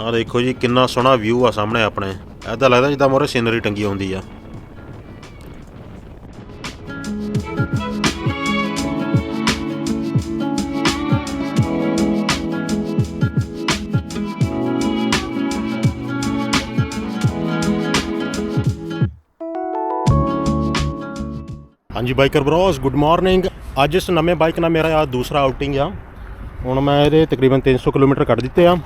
ਆਹ ਦੇਖੋ ਜੀ, ਕਿੰਨਾ ਸੋਹਣਾ ਵਿਊ ਆ ਸਾਹਮਣੇ ਆਪਣੇ। ਐਦਾਂ ਲੱਗਦਾ ਜਿੱਦਾਂ ਮੋਰੇ ਸੀਨਰੀ ਟੰਗੀ ਹੁੰਦੀ ਆ। ਹਾਂਜੀ ਬਾਈਕਰ ਬ੍ਰੋਸ ਗੁੱਡ ਮਾਰਨਿੰਗ ਅੱਜ ਇਸ ਨਵੇਂ ਬਾਈਕ ਨਾਲ ਮੇਰਾ ਆ ਦੂਸਰਾ ਆਊਟਿੰਗ ਆ। ਹੁਣ ਮੈਂ ਇਹਦੇ ਤਕਰੀਬਨ 300 ਕਿਲੋਮੀਟਰ ਕੱਢ ਦਿੱਤੇ ਆ।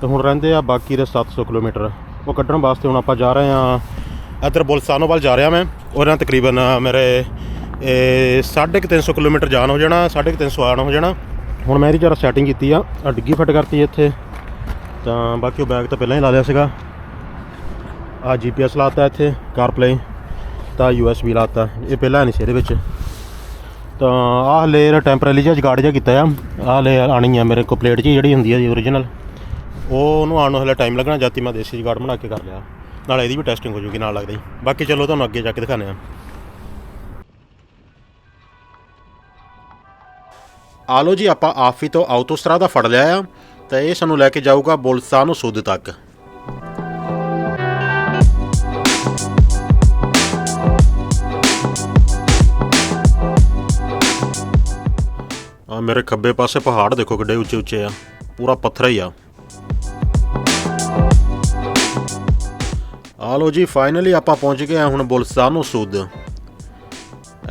ਤੇ ਹੁਣ ਰਹਿੰਦੇ ਆ ਬਾਕੀ ਦੇ 700 ਕਿਲੋਮੀਟਰ। ਉਹ ਕੱਢਣ ਵਾਸਤੇ ਹੁਣ ਆਪਾਂ ਜਾ ਰਹੇ ਆ ਇੱਧਰ ਬੁਲਸਾਨੋ ਵੱਲ ਜਾ ਰਿਹਾ ਮੈਂ। ਉਹਨਾਂ ਤਕਰੀਬਨ ਮੇਰੇ, ਇਹ 350 ਕਿਲੋਮੀਟਰ ਜਾਣ ਹੋ ਜਾਣਾ 350 ਆਣ ਹੋ ਜਾਣਾ। ਹੁਣ ਮੈਂ ਇਹਦੀ ਜਰਾ ਸੈਟਿੰਗ ਕੀਤੀ ਆ। ਆਹ ਡਿੱਗੀ ਫਿੱਟ ਕਰਤੀ ਇੱਥੇ। ਤਾਂ ਬਾਕੀ ਉਹ ਬੈਗ ਤਾਂ ਪਹਿਲਾਂ ਹੀ ਲਾ ਲਿਆ ਸੀਗਾ। ਆ ਜੀਪੀਐਸ ਲਾਤਾ ਇੱਥੇ ਕਾਰਪਲੇ ਤਾਂ USB ਲਾਤਾ। ਇਹ ਪਹਿਲਾਂ ਨਹੀਂ ਸੀ ਇਹਦੇ ਵਿੱਚ। ਤਾਂ ਆਹ ਲੇਅਰ ਟੈਂਪਰੇਰੀ ਜਿਹਾ ਜਗਾੜ ਜਿਹਾ ਕੀਤਾ ਆ। ਆਹ ਲੇਅਰ ਆਣੀ ਆ ਮੇਰੇ ਕੋ ਪਲੇਟ 'ਚ ਹੀ ਜਿਹੜੀ ਹੁੰਦੀ ਆ ਜੀ ਓਰੀਜਨਲ ਉਹ ਉਹਨੂੰ ਆਉਣ ਨੂੰ ਹਲੇ ਟਾਈਮ ਲੱਗਣਾ, ਜਾਤੀ ਮੈਂ ਦੇਸੀ ਜਗਾੜ ਬਣਾ ਕੇ ਕਰ ਲਿਆ। ਨਾਲ ਇਹਦੀ ਵੀ ਟੈਸਟਿੰਗ ਹੋ ਜੂਗੀ, ਨਾਲ ਲੱਗਦਾ ਹੀ। ਬਾਕੀ ਚਲੋ, ਤੁਹਾਨੂੰ ਅੱਗੇ ਜਾ ਕੇ ਦਿਖਾਉਂਦੇ ਆ ਆਲੋ ਜੀ, ਆਪਾਂ ਆਫੀ ਤੋਂ ਆਉਟੋਸਟਰਾ ਦਾ ਫੜ ਲਿਆ ਆ, ਤਾਂ ਇਹ ਸਾਨੂੰ ਲੈ ਕੇ ਜਾਊਗਾ ਬੋਲਸਾਨੋ ਸੁੱਧ ਤੱਕ। ਆ ਮੇਰੇ ਖੱਬੇ ਪਾਸੇ ਪਹਾੜ ਦੇਖੋ ਕਿੱਡੇ ਉੱਚੇ ਉੱਚੇ ਆ, ਪੂਰਾ ਪੱਥਰ ਹੀ ਆ। ਆ ਲੋ ਜੀ ਫਾਈਨਲੀ ਆਪਾਂ ਪਹੁੰਚ ਗਏ ਹਾਂ ਹੁਣ ਬੁਲਸਾਨੋ ਸੁੱਧ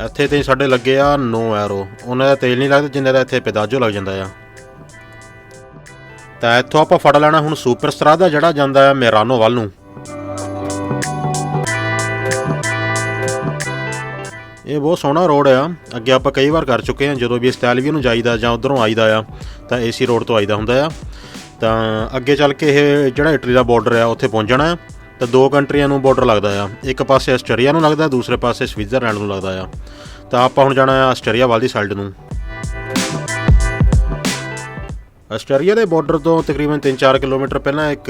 ਇੱਥੇ ਤੇ ਸਾਡੇ ਲੱਗੇ ਆ ਨੋ ਐਰੋ ਉਹਨਾਂ ਦਾ ਤੇਲ ਨਹੀਂ ਲੱਗਦਾ, ਜਿੰਨੇ ਦਾ ਇੱਥੇ ਪੈਦਾਜੋ ਲੱਗ ਜਾਂਦਾ ਆ। ਤਾਂ ਇੱਥੋਂ ਆਪਾਂ ਫੜ ਲੈਣਾ ਹੁਣ ਸੁਪਰ ਦਾ ਜਿਹੜਾ ਜਾਂਦਾ ਆ ਮੇਰਾਨੋ ਵੱਲ ਨੂੰ। ਇਹ ਬਹੁਤ ਸੋਹਣਾ ਰੋਡ ਆ। ਅੱਗੇ ਆਪਾਂ ਕਈ ਵਾਰ ਕਰ ਚੁੱਕੇ ਹਾਂ, ਜਦੋਂ ਵੀ ਸਟੈਲਵੀ ਨੂੰ ਜਾਈਦਾ ਜਾਂ ਉਧਰੋਂ ਆਈਦਾ ਆ, ਤਾਂ ਏਸੀ ਰੋਡ ਤੋਂ ਆਈਦਾ ਹੁੰਦਾ ਆ। ਤਾਂ ਅੱਗੇ ਚੱਲ ਕੇ ਇਹ ਜਿਹੜਾ ਇਟਲੀ ਦਾ ਬਾਰਡਰ ਆ, ਉੱਥੇ ਪਹੁੰਚਣਾ ਆ। ਤਾਂ ਦੋ ਕੰਟਰੀਆਂ ਨੂੰ ਬਾਰਡਰ ਲੱਗਦਾ ਆ। ਇੱਕ ਪਾਸੇ ਆਸਟਰੀਆ ਨੂੰ ਲੱਗਦਾ, ਦੂਸਰੇ ਪਾਸੇ ਸਵਿਟਜ਼ਰਲੈਂਡ ਨੂੰ ਲੱਗਦਾ ਆ। ਤਾਂ ਆਪਾਂ ਹੁਣ ਜਾਣਾ ਆ ਆਸਟਰੀਆ ਵੱਲ ਸਾਈਡ ਨੂੰ। ਆਸਟਰੀਆ ਦੇ ਬਾਰਡਰ ਤੋਂ ਤਕਰੀਬਨ 3-4 ਕਿਲੋਮੀਟਰ ਪਹਿਲਾਂ ਇੱਕ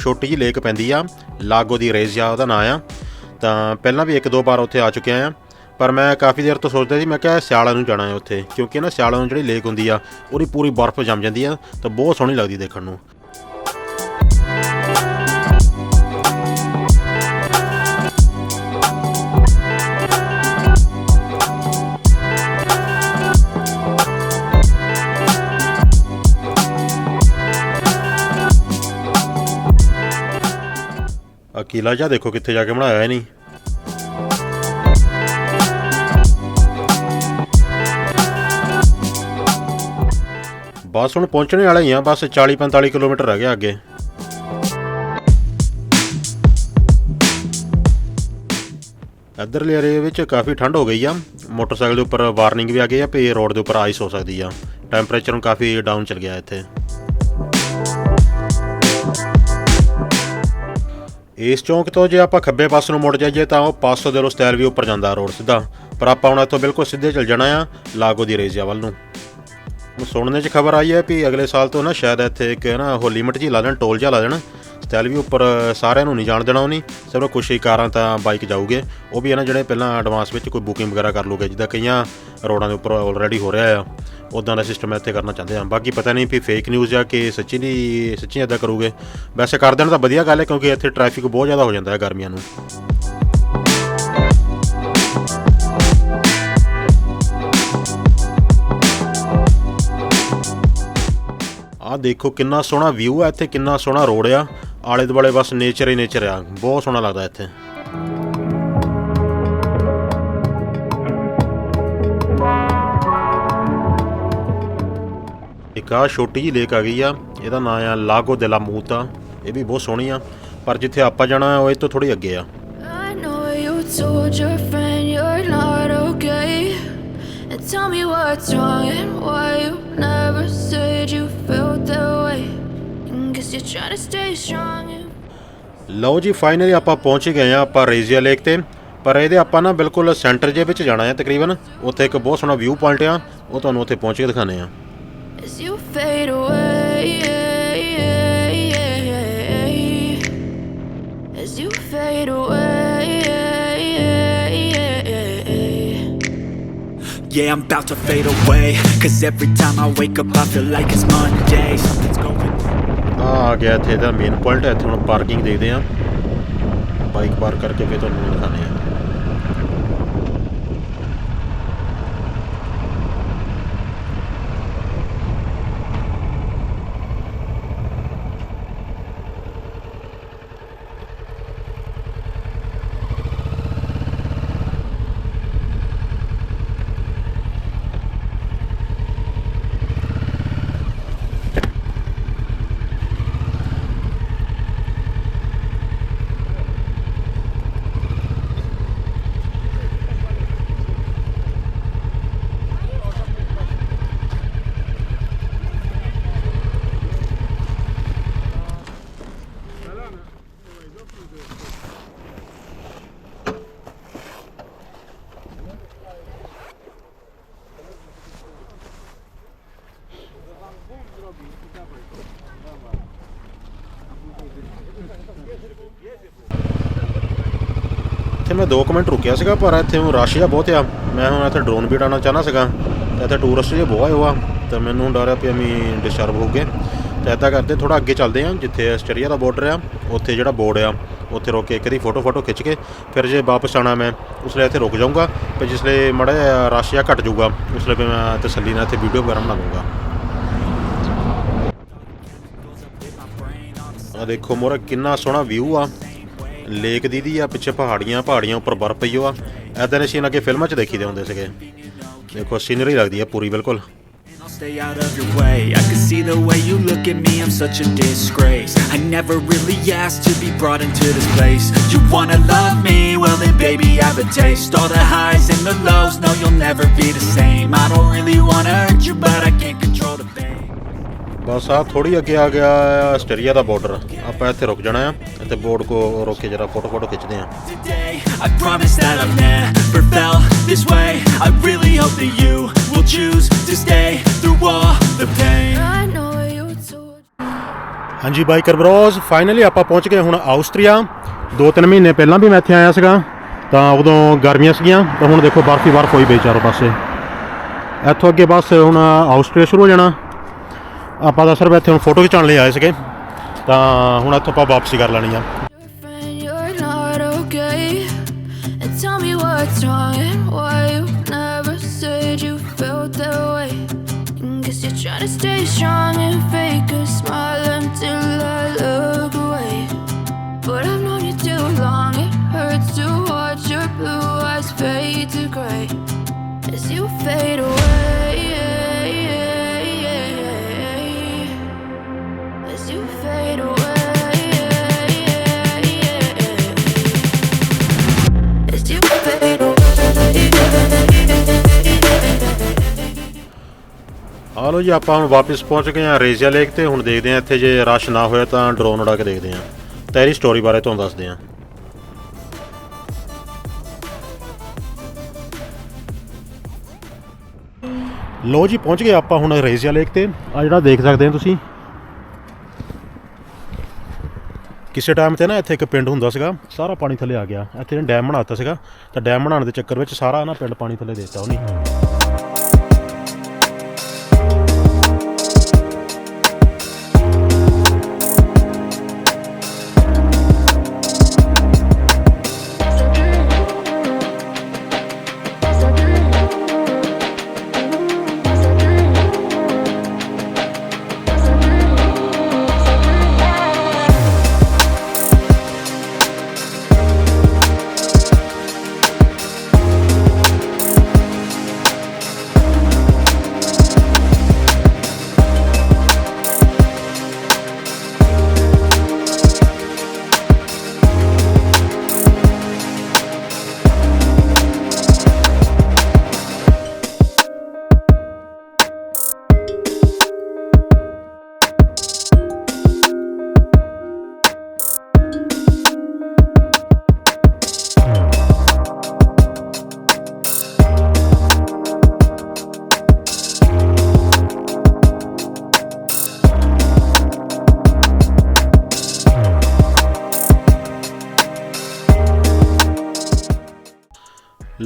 ਛੋਟੀ ਜਿਹੀ ਲੇਕ ਪੈਂਦੀ ਆ, ਲਾਗੋ ਦੀ ਰੇਜ਼ੀਆ ਉਹਦਾ ਨਾਂ ਆ। ਤਾਂ ਪਹਿਲਾਂ ਵੀ ਇੱਕ ਦੋ ਵਾਰ ਉੱਥੇ ਆ ਚੁੱਕਿਆ ਆ। ਪਰ ਮੈਂ ਕਾਫੀ ਦੇਰ ਤੋਂ ਸੋਚਦਾ ਸੀ, ਮੈਂ ਕਿਹਾ ਸਿਆਲਾਂ ਨੂੰ ਜਾਣਾ ਹੈ ਉੱਥੇ, ਕਿਉਂਕਿ ਨਾ ਸਿਆਲਾਂ ਨੂੰ ਜਿਹੜੀ ਲੇਕ ਹੁੰਦੀ ਆ, ਉਹਦੀ ਪੂਰੀ ਬਰਫ਼ ਜੰਮ ਜਾਂਦੀ ਆ, ਤਾਂ ਬਹੁਤ ਸੋਹਣੀ ਲੱਗਦੀ ਦੇਖਣ ਨੂੰ। ਕਿਲਾ ਜਿਹਾ ਦੇਖੋ ਕਿੱਥੇ ਜਾ ਕੇ ਬਣਾਇਆ ਹੈ ਨਹੀਂ। ਬਸ ਹੁਣ ਪਹੁੰਚਣੇ ਵਾਲੇ ਹੀ ਆ, ਬਸ 40 45 ਕਿਲੋਮੀਟਰ ਰਹਿ ਗਿਆ ਅੱਗੇ। ਇੱਧਰਲੇ ਏਰੀਏ ਵਿੱਚ ਕਾਫੀ ਠੰਡ ਹੋ ਗਈ ਆ। ਮੋਟਰਸਾਈਕਲ ਦੇ ਉੱਪਰ ਵਾਰਨਿੰਗ ਵੀ ਆ ਗਈ ਆ, ਵੀ ਰੋਡ ਦੇ ਉੱਪਰ ਆਈਸ ਹੋ ਸਕਦੀ ਆ। ਟੈਂਪਰੇਚਰ ਹੁਣ ਕਾਫੀ ਡਾਊਨ ਚਲ ਗਿਆ ਇੱਥੇ। ਇਸ ਚੌਂਕ ਤੋਂ ਜੇ ਆਪਾਂ ਖੱਬੇ ਪਾਸੇ ਨੂੰ ਮੁੜ ਜਾਈਏ ਤਾਂ ਉਹ ਪਾਸੋ ਦੇ ਸਟਾਈਲ ਵੀ ਉੱਪਰ ਜਾਂਦਾ ਰੋਡ ਸਿੱਧਾ। ਪਰ ਆਪਾਂ ਹੁਣ ਇੱਥੋਂ ਬਿਲਕੁਲ ਸਿੱਧੇ ਚੱਲ ਜਾਣਾ ਆ, ਲਾਗੋ ਦੀ ਰੇਜ਼ੀਆ ਵੱਲ ਨੂੰ। ਸੁਣਨੇ 'ਚ ਖਬਰ ਆਈ ਹੈ ਵੀ ਅਗਲੇ ਸਾਲ ਤੋਂ ਨਾ ਸ਼ਾਇਦ ਇੱਥੇ ਇੱਕ ਨਾ, ਉਹ ਲਿਮਟ ਜੀ ਲਾ ਦੇਣ, ਟੋਲ ਜਿਹਾ ਲਾ ਦੇਣ। ਸਟਾਈਲ ਵੀ ਉੱਪਰ ਸਾਰਿਆਂ ਨੂੰ ਨਹੀਂ ਜਾਣ ਦੇਣਾ ਉਹਨੀ। ਸਿਰਫ ਕੁਛ ਹੀ ਕਾਰਾਂ ਤਾਂ ਬਾਈਕ ਜਾਊਗੇ। ਉਹ ਵੀ ਹੈ ਨਾ ਜਿਹੜੇ ਪਹਿਲਾਂ ਐਡਵਾਂਸ ਵਿੱਚ ਕੋਈ ਬੁਕਿੰਗ ਵਗੈਰਾ ਕਰ ਲੂਗੇ, ਜਿੱਦਾਂ ਕਈਆਂ ਰੋਡਾਂ ਦੇ ਉੱਪਰ ਆਲਰੇਡੀ ਹੋ ਰਿਹਾ ਆ। ਉਦਾਂ ਦਾ ਸਿਸਟਮ ਇੱਥੇ ਕਰਨਾ ਚਾਹੁੰਦੇ ਆ ਬਾਕੀ ਪਤਾ ਨਹੀਂ ਵੀ ਫੇਕ ਨਿਊਜ਼ ਆ ਕਿ ਸੱਚੀ ਨਹੀਂ ਸੱਚੀ ਇਦਾਂ ਕਰੂਗੇ। ਵੈਸੇ ਕਰ ਦੇਣ ਤਾਂ ਵਧੀਆ ਗੱਲ ਹੈ ਕਿਉਂਕਿ ਇੱਥੇ ਟ੍ਰੈਫਿਕ ਬਹੁਤ ਜ਼ਿਆਦਾ ਹੋ ਜਾਂਦਾ ਹੈ ਗਰਮੀਆਂ ਨੂੰ। ਆਹ ਦੇਖੋ ਕਿੰਨਾ ਸੋਹਣਾ ਵਿਊ ਆ, ਇੱਥੇ ਕਿੰਨਾ ਸੋਹਣਾ ਰੋਡ ਆ। ਆਲੇ ਦੁਆਲੇ ਬਸ ਨੇਚਰ ਹੀ ਨੇਚਰ ਆ। ਬਹੁਤ ਸੋਹਣਾ ਲੱਗਦਾ ਇੱਥੇ। ਇੱਕ ਆ ਛੋਟੀ ਜਿਹੀ ਲੇਕ ਆ ਗਈ ਆ। ਇਹਦਾ ਨਾਮ ਆ ਲਾਗੋ ਦੇ ਲਾ ਮੂਤਾ ਇਹ ਵੀ ਬਹੁਤ ਸੋਹਣੀ ਆ। ਪਰ ਜਿੱਥੇ ਆਪਾਂ ਜਾਣਾ ਉਹ ਇਹ ਤੋਂ ਥੋੜੀ ਅੱਗੇ ਆ। I know you told your friend you're not okay. And tell me what's wrong and why you never said To stay strong. ਲਓ ਜੀ ਫਾਈਨਲੀ ਆਪਾਂ ਪਹੁੰਚ ਗਏ ਆ ਆਪਾਂ ਰੇਜ਼ੀਆ ਲੇਕ ਤੇ ਪਰ ਇਹਦੇ ਆਪਾਂ ਨਾ ਬਿਲਕੁਲ ਸੈਂਟਰ ਜੇ ਵਿੱਚ ਜਾਣਾ ਹੈ ਤਕਰੀਬਨ ਉੱਥੇ ਇੱਕ ਬਹੁਤ ਸੋਹਣਾ ਵਿਊ ਪੁਆਇੰਟ ਆ ਉਹ ਤੁਹਾਨੂੰ ਉੱਥੇ ਪਹੁੰਚ ਕੇ ਦਿਖਾਣੇ ਆ as you fade away, as you fade away. Yeah, I'm about to fade away Cause every time I wake up I feel like it's Monday ਆ ਆ ਗਿਆ ਇੱਥੇ ਦਾ ਮੇਨ ਪੁਆਇੰਟ ਹੈ, ਇੱਥੇ ਹੁਣ ਪਾਰਕਿੰਗ ਦੇਖਦੇ ਆ ਬਾਈਕ ਪਾਰਕ ਕਰਕੇ ਫਿਰ ਤੁਹਾਨੂੰ ਦਿਖਾਣੇ ਆ ਇੱਥੇ ਮੈਂ 2 ਮਿੰਟ ਰੁਕਿਆ ਸੀਗਾ, ਪਰ ਇੱਥੇ ਹੁਣ ਰਸ਼ ਜਿਹਾ ਬਹੁਤ ਆ। ਮੈਂ ਹੁਣ ਇੱਥੇ ਡਰੋਨ ਵੀ ਉਡਾਉਣਾ ਚਾਹਨਾ ਸੀਗਾ। ਤੇ ਇੱਥੇ ਟੂਰਿਸਟ ਜੇ ਬਹੁਤ ਆਏ ਹੋਆ। ਤੇ ਮੈਨੂੰ ਡਰ ਆ ਵੀ ਅਸੀਂ ਡਿਸਟਰਬ ਹੋ ਗਏ ਤਾਂ ਇੱਦਾਂ ਕਰਦੇ ਥੋੜਾ ਅੱਗੇ ਚੱਲਦੇ ਆ, ਜਿੱਥੇ ਆਸਟ੍ਰੇਲੀਆ ਦਾ ਬਾਰਡਰ ਆ, ਉੱਥੇ ਜਿਹੜਾ ਬੋਰਡ ਆ, ਉੱਥੇ ਰੁਕ ਕੇ ਇੱਕ ਦੀ ਫੋਟੋ ਫੋਟੋ ਖਿੱਚ ਕੇ ਫਿਰ ਜੇ ਵਾਪਸ ਆਣਾ ਮੈਂ, ਉਸ ਲਈ ਇੱਥੇ ਰੁਕ ਜਾਊਂਗਾ। ਤੇ ਜਿਸ ਲਈ ਮੜਾ ਰਸ਼ ਜਿਹਾ ਘਟ ਜਾਊਗਾ, ਉਸ ਲਈ ਫਿਰ ਮੈਂ ਤਸੱਲੀ ਨਾਲ ਇੱਥੇ ਵੀਡੀਓ ਵਗੈਰਾ ਬਣਾ ਦੂੰਗਾ ਆ ਦੇਖੋ ਮੋਰਾ, ਕਿੰਨਾ ਸੋਹਣਾ ਵਿਊ ਆ। ਲੇਕ ਦੀਦੀ ਆ ਪਿੱਛੇ ਪਹਾੜੀਆਂ ਪਹਾੜੀਆਂ ਉੱਪਰ ਬਰਫ਼ ਪਈ ਹੋ ਆ ਐਦਾਂ ਦੇ ਸੀਨ ਅੱਗੇ ਫਿਲਮਾਂ 'ਚ ਦੇਖੀਦੇ ਹੁੰਦੇ ਸੀਗੇ ਦੇਖੋ ਸੀਨਰੀ ਲੱਗਦੀ ਆ ਪੂਰੀ ਬਿਲਕੁਲ I'll stay out of your way I can see the way you look at me, I'm such a disgrace I never really asked to be brought into this place You wanna love me? Well then baby I have a taste All the highs and the lows, no you'll never be the same I don't really wanna hurt you but I can't control the pain ਬਸ ਆ ਥੋੜੀ ਅੱਗੇ ਆ ਗਿਆ Australia ਦਾ border ਆਪਾਂ ਇੱਥੇ ਰੁਕ ਜਾਣਾ ਆ ਇੱਥੇ ਬੋਰਡ ਕੋ ਰੋਕ ਕੇ ਜਰਾ ਫੋਟੋ ਫੋਟੋ ਖਿੱਚਦੇ ਆ। Today, I promise that I've never felt this way. I really hope that you will choose to stay through all the pain. I know you told ਹਾਂਜੀ ਬਾਈਕਰ ਬ੍ਰੋਜ਼ ਫਾਈਨਲੀ ਆਪਾਂ ਪਹੁੰਚ ਗਏ ਹੁਣ Austria ਦੋ ਤਿੰਨ ਮਹੀਨੇ ਪਹਿਲਾਂ ਵੀ ਮੈਂ ਇੱਥੇ ਆਇਆ ਸੀਗਾ ਤਾਂ ਉਦੋਂ ਗਰਮੀਆਂ ਸੀਗੀਆਂ ਤਾਂ ਹੁਣ ਦੇਖੋ ਬਰਫ ਹੀ ਬਰਫ ਹੋਈ ਪਈ ਚਾਰੋਂ ਪਾਸੇ। ਇੱਥੋਂ ਅੱਗੇ ਬਸ ਹੁਣ ਆਸਟਰੀਆ ਸ਼ੁਰੂ ਹੋ ਜਾਣਾ। ਆਪਾਂ ਤਾਂ ਸਿਰਫ ਇੱਥੇ ਹੁਣ ਫੋਟੋ ਖਿਚਾਉਣ ਲਈ ਆਏ ਸੀਗੇ ਤਾਂ ਹੁਣ ਇੱਥੋਂ ਆਪਾਂ ਵਾਪਸੀ ਕਰ ਲੈਣੀ ਆ your friend you're not okay. And tell me what's wrong and why you never said you felt that way. And guess you're trying to stay strong and fake a smile until I look away. But I've known you too long, it hurts to watch your blue eyes fade to gray as you fade away. ਆ ਲੋ ਜੀ, ਆਪਾਂ ਹੁਣ ਵਾਪਸ ਪਹੁੰਚ ਗਏ ਆ ਰੇਜ਼ੀਆ lake ਤੇ। ਹੁਣ ਦੇਖਦੇ ਆ ਇੱਥੇ ਜੇ ਰਸ਼ ਨਾ ਹੋਇਆ ਤਾਂ ਡਰੋਨ ਉਡਾ ਕੇ ਦੇਖਦੇ ਆ ਤਾਂ ਸਟੋਰੀ ਬਾਰੇ ਤੁਹਾਨੂੰ ਦੱਸਦੇ ਆ ਲੋ ਜੀ, ਪਹੁੰਚ ਗਏ ਆਪਾਂ ਹੁਣ ਰੇਜ਼ੀਆ ਲੇਕ ਤੇ। ਆ ਜਿਹੜਾ ਦੇਖ ਸਕਦੇ ਆ ਤੁਸੀਂ ਕਿਸੇ ਟਾਈਮ ਤੇ ਨਾ ਇੱਥੇ ਇੱਕ ਪਿੰਡ ਹੁੰਦਾ ਸੀਗਾ, ਸਾਰਾ ਪਾਣੀ ਥੱਲੇ ਆ ਗਿਆ। ਇੱਥੇ ਡੈਮ ਬਣਾਤਾ ਸੀਗਾ, ਤਾਂ ਡੈਮ ਬਣਾਉਣ ਦੇ ਚੱਕਰ ਵਿੱਚ ਸਾਰਾ ਨਾ ਪਿੰਡ ਪਾਣੀ ਥੱਲੇ ਦੇ ਦਿੱਤਾ ਉਹਨੇ।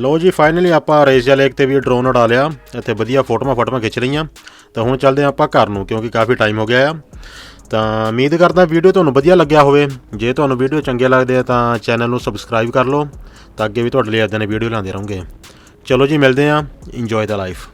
ਲੋ ਜੀ ਫਾਈਨਲੀ ਆਪਾਂ ਰੇਜ਼ੀਆ ਲੇਕ ਤੇ ਵੀ ਡਰੋਨ ਉਡਾ ਲਿਆ। ਇੱਥੇ ਵਧੀਆ ਫੋਟੋਆਂ ਫੋਟੋਆਂ ਖਿੱਚ ਲਈਆਂ। ਤਾਂ ਹੁਣ ਚੱਲਦੇ ਹਾਂ ਆਪਾਂ ਘਰ ਨੂੰ, ਕਿਉਂਕਿ ਕਾਫੀ ਟਾਈਮ ਹੋ ਗਿਆ ਆ। ਤਾਂ ਉਮੀਦ ਕਰਦਾ ਵੀਡੀਓ ਤੁਹਾਨੂੰ ਵਧੀਆ ਲੱਗਿਆ ਹੋਵੇ। ਜੇ ਤੁਹਾਨੂੰ ਵੀਡੀਓ ਚੰਗੇ ਲੱਗਦੇ ਆ ਤਾਂ ਚੈਨਲ ਨੂੰ ਸਬਸਕ੍ਰਾਈਬ ਕਰ ਲਓ, ਤਾਂ ਅੱਗੇ ਵੀ ਤੁਹਾਡੇ ਲਈ ਇਦਾਂ ਦੇ ਵੀਡੀਓ ਲਾਉਂਦੇ ਰਹਾਂਗੇ। ਚਲੋ ਜੀ, ਮਿਲਦੇ ਆ ਇੰਜੋਏ ਦਾ ਲਾਈਫ